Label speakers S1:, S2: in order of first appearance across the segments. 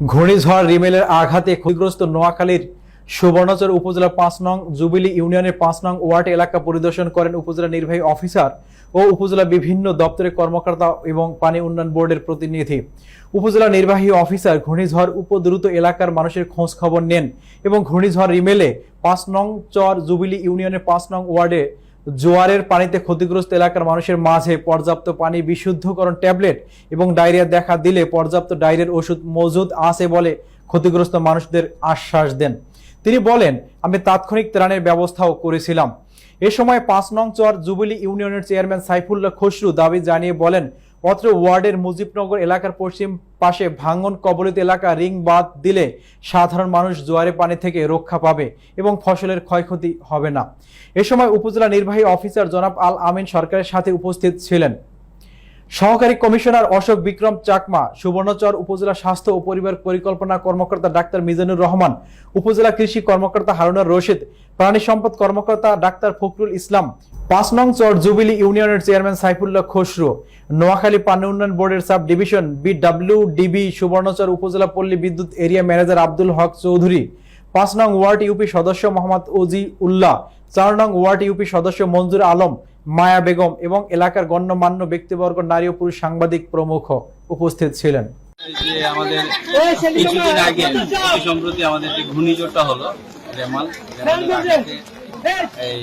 S1: ঘূর্ণিঝড় রিমেলের আঘাতে ক্ষতিগ্রস্ত নোয়াখালীর সুবর্ণচর উপজেলা পাঁচ নং জুবিলি ইউনিয়নের পাঁচ নং ওয়ার্ড এলাকা পরিদর্শন করেন উপজেলা নির্বাহী অফিসার ও উপজেলা বিভিন্ন দপ্তরের কর্মকর্তা এবং পানি উন্নয়ন বোর্ডের প্রতিনিধি। উপজেলা নির্বাহী অফিসার ঘূর্ণিঝড় উপদ্রুত এলাকার মানুষের খোঁজ খবর নেন এবং ঘূর্ণিঝড় রিমেলে পাঁচ নং চর জুবিলি ইউনিয়নের পাঁচ নং ওয়ার্ডে জোয়ারের পানিতে ক্ষতিগ্রস্ত এলাকার মানুষের মাঝে পর্যাপ্ত পানি, বিশুদ্ধকরণ ট্যাবলেট এবং ডায়রিয়া দেখা দিলে পর্যাপ্ত ডায়রিয়ার ওষুধ মজুদ আছে বলে ক্ষতিগ্রস্ত মানুষদের আশ্বাস দেন। তিনি বলেন, আমি তাৎক্ষণিক ত্রাণের ব্যবস্থাও করেছিলাম। এ সময় পাঁচ নং চর জুবিলি ইউনিয়নের চেয়ারম্যান সাইফুল্লাহ খসরু দাবি জানিয়ে বলেন অত্র ওয়ার্ডের মুজিবনগর এলাকার পশ্চিম পাশে ভাঙ্গন কবলিত এলাকা রিং বাদ দিলে সাধারণ মানুষ জোয়ারে পানি থেকে রক্ষা পাবে এবং ফসলের ক্ষয়ক্ষতি হবে না। এ সময় উপজেলা নির্বাহী অফিসার জনাব আল আমিন সরকারের সাথে উপস্থিত ছিলেন। সহকারী কমিশনার অশোক বিক্রম চাকমা, সুবর্ণচর উপজেলা স্বাস্থ্য ও পরিবার পরিকল্পনা কর্মকর্তা ডাক্তার মিজানুর রহমান, উপজেলা কৃষি কর্মকর্তা হারুনার রশিদ প্রাণী সম্পদ কর্মকর্তা ডাক্তার ফখরুল ইসলাম, পাঁচ নং চর জুবিলি ইউনিয়নের চেয়ারম্যান সাইফুল্লাহ খসরু, নোয়াখালী পানি উন্নয়ন বোর্ডের sub division BWDB Subarnachar upazila পল্লী বিদ্যুৎ এরিয়া ম্যানেজার আব্দুল হক চৌধুরী, পাঁচ নং ওয়ার্ড ইউপি সদস্য মোহাম্মদ ওজি উল্লাহ, চার নং ওয়ার্ড ইউপি সদস্য মঞ্জুর আলম, মায়া বেগম এবং এলাকার গণ্যমান্য ব্যক্তিবর্গ, নারী ও পুরুষ সাংবাদিক প্রমুখ উপস্থিত ছিলেন।
S2: আমাদের কিছুদিন আগে সম্প্রতি আমাদের যে ঘূর্ণিঝড়টা হলো আঘাতে এই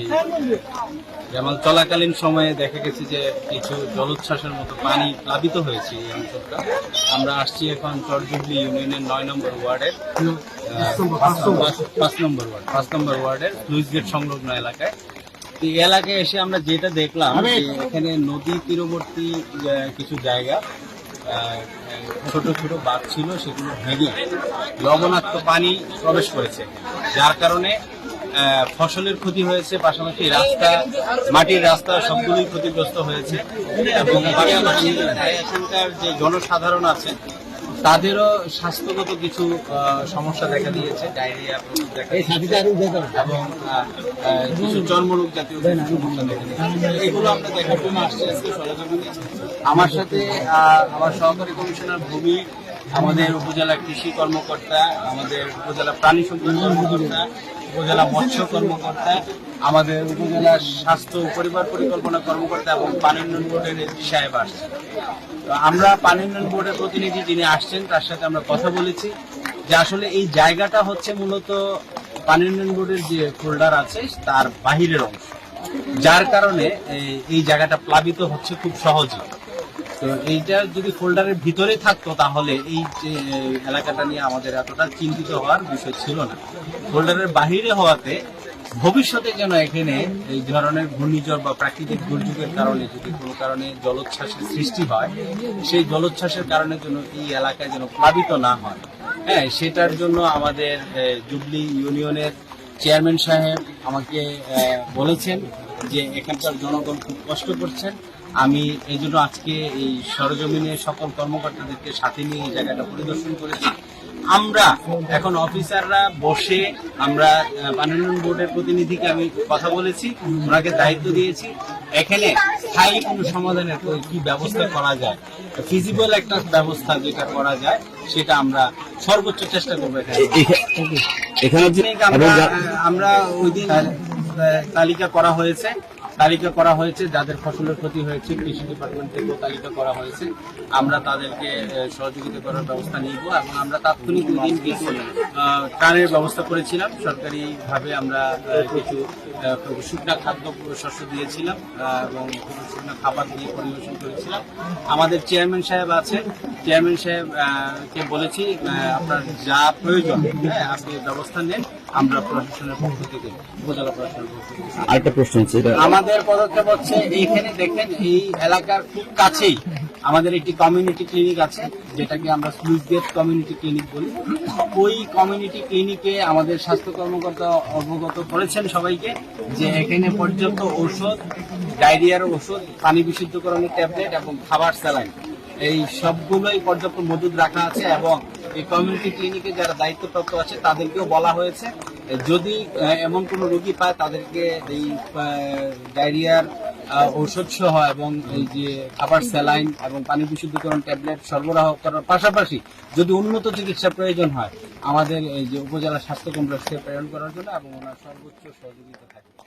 S2: রেমাল চলাকালীন সময়ে দেখা গেছে যে কিছু জলোচ্ছ্বাসের মতো পানি প্লাবিত হয়েছে এই অঞ্চলটা। আমরা আসছি এখন চরজুবলি ইউনিয়নের নয় নম্বর ওয়ার্ডের পাঁচ- নম্বর ওয়ার্ড পাঁচ নম্বর ওয়ার্ডের লুইস গেট সংলগ্ন এলাকায়। এই এলাকায় এসে আমরা যেটা দেখলাম যে এখানে নদী তীরবর্তী আহ, কিছু জায়গা ছোট ছোট বাদ ছিল, সেগুলো ভেঙে লবণাক্ত পানি প্রবেশ করেছে। যার কারণে ফসলের ক্ষতি হয়েছে, পাশাপাশি রাস্তা, মাটির রাস্তা সবগুলোই ক্ষতিগ্রস্ত হয়েছে। এবং এখানকার যে জনসাধারণ আছে তাদেরও স্বাস্থ্যগত কিছু সমস্যা দেখা দিয়েছে ডায়রিয়া এবং আহ, আহ, কিছু চর্মরোগ জাতীয় সমস্যা দেখা দিয়েছে। এগুলো আমরা দেখার জন্য আসছি আজকে সরজমিনে আমার সাথে আহ, আমার সহকারী কমিশনার ভূমি আমাদের উপজেলা কৃষি কর্মকর্তা আমাদের উপজেলা প্রাণী সম্পদ কর্মকর্তা উপজেলা মৎস্য কর্মকর্তা, আমাদের উপজেলা স্বাস্থ্য পরিবার পরিকল্পনা কর্মকর্তা এবং পানি উন্নয়ন বোর্ডের এসপি সাহেব আসছে তো আমরা পানি উন্নয়ন বোর্ডের প্রতিনিধি যিনি আসছেন, তার সাথে আমরা কথা বলেছি। যে আসলে এই জায়গাটা হচ্ছে মূলত পানি উন্নয়ন বোর্ডের যে ফোল্ডার আছে, তার বাহিরের অংশ। যার কারণে এই জায়গাটা প্লাবিত হচ্ছে খুব সহজে তো এইটা যদি ফোল্ডারের ভিতরে থাকতো, তাহলে এই যে এলাকাটা নিয়ে আমাদের এতটা চিন্তিত হওয়ার বিষয় ছিল না। ফোল্ডারের বাহিরে হওয়াতে ভবিষ্যতে যেন এখানে এই ধরনের ঘূর্ণিঝড় বা প্রাকৃতিক দুর্যোগের কারণে যদি কোনো কারণে জলোচ্ছ্বাসের সৃষ্টি হয়, সেই জলোচ্ছ্বাসের কারণে যেন এই এলাকায় যেন প্লাবিত না হয়। হ্যাঁ সেটার জন্য আমাদের জুবলি ইউনিয়নের চেয়ারম্যান সাহেব আমাকে বলেছেন যে এখানকার জনগণ খুব কষ্ট করছেন। আমি এই জন্য আজকে এই সরজমিনে সকল কর্মকর্তাদেরকে সাথে নিয়ে এই জায়গাটা পরিদর্শন করেছি। আমরা এখন অফিসাররা বসে আমরা পানি বোর্ডের প্রতিনিধিকে আমি কথা বলেছি ওনাকে দায়িত্ব দিয়েছি। এখানে স্থায়ী কোনো সমাধানের কি ব্যবস্থা করা যায়? ফিজিবল একটা ব্যবস্থা যেটা করা যায় সেটা আমরা সর্বোচ্চ চেষ্টা করব এখানে। আমরা ওই দিন তালিকা করা হয়েছে। তালিকা করা হয়েছে যাদের ফসলের ক্ষতি হয়েছে কৃষি ডিপার্টমেন্ট থেকেও তালিকা করা হয়েছে। আমরা তাদেরকে সহযোগিতা করার ব্যবস্থা নিব এবং আমরা তাৎক্ষণিক দিন কিছু ত্রাণের ব্যবস্থা করেছিলাম। সরকারি ভাবে আমরা কিছু শুকনা খাদ্য শস্য দিয়েছিলাম এবং শুকনা খাবার দিয়ে পরিবেশন করেছিলাম। আমাদের চেয়ারম্যান সাহেব আছেন। চেয়ারম্যান সাহেব কে বলেছি আপনার যা প্রয়োজন আপনি ব্যবস্থা নেন আমরা প্রশাসনের পক্ষ থেকে উপজেলা প্রশাসনের পক্ষ থেকে।
S3: আরেকটা প্রশ্ন হচ্ছে এটা
S2: আমাদের পদক্ষেপ হচ্ছে এইখানে দেখেন, এই এলাকার খুব কাছেই আমাদের একটি কমিউনিটি ক্লিনিক আছে, যেটাকে আমরা স্লুইস গেট কমিউনিটি ক্লিনিক বলি। ওই কমিউনিটি ক্লিনিকে আমাদের স্বাস্থ্য কর্মকর্তা অবগত করেছেন সবাইকে যে এখানে পর্যাপ্ত ঔষধ, ডায়রিয়ার ওষুধ পানি বিশুদ্ধকরণের ট্যাবলেট এবং খাবার স্যালাইন, এই সবগুলোই পর্যাপ্ত মজুদ রাখা আছে এবং এই কমিউনিটি ক্লিনিকে যারা দায়িত্বপ্রাপ্ত আছে, তাদেরকেও বলা হয়েছে, যদি এমন কোনো রোগী পায়, তাদেরকে এই ডায়রিয়ার ঔষধ সহ এবং এই যে খাবার স্যালাইন এবং পানি বিশুদ্ধকরণ ট্যাবলেট সরবরাহ করার পাশাপাশি যদি উন্নত চিকিৎসা প্রয়োজন হয়, আমাদের এই যে উপজেলা স্বাস্থ্য কমপ্লেক্সে প্রেরণ করার জন্য এবং ওনার সর্বোচ্চ সহযোগিতা থাকবে।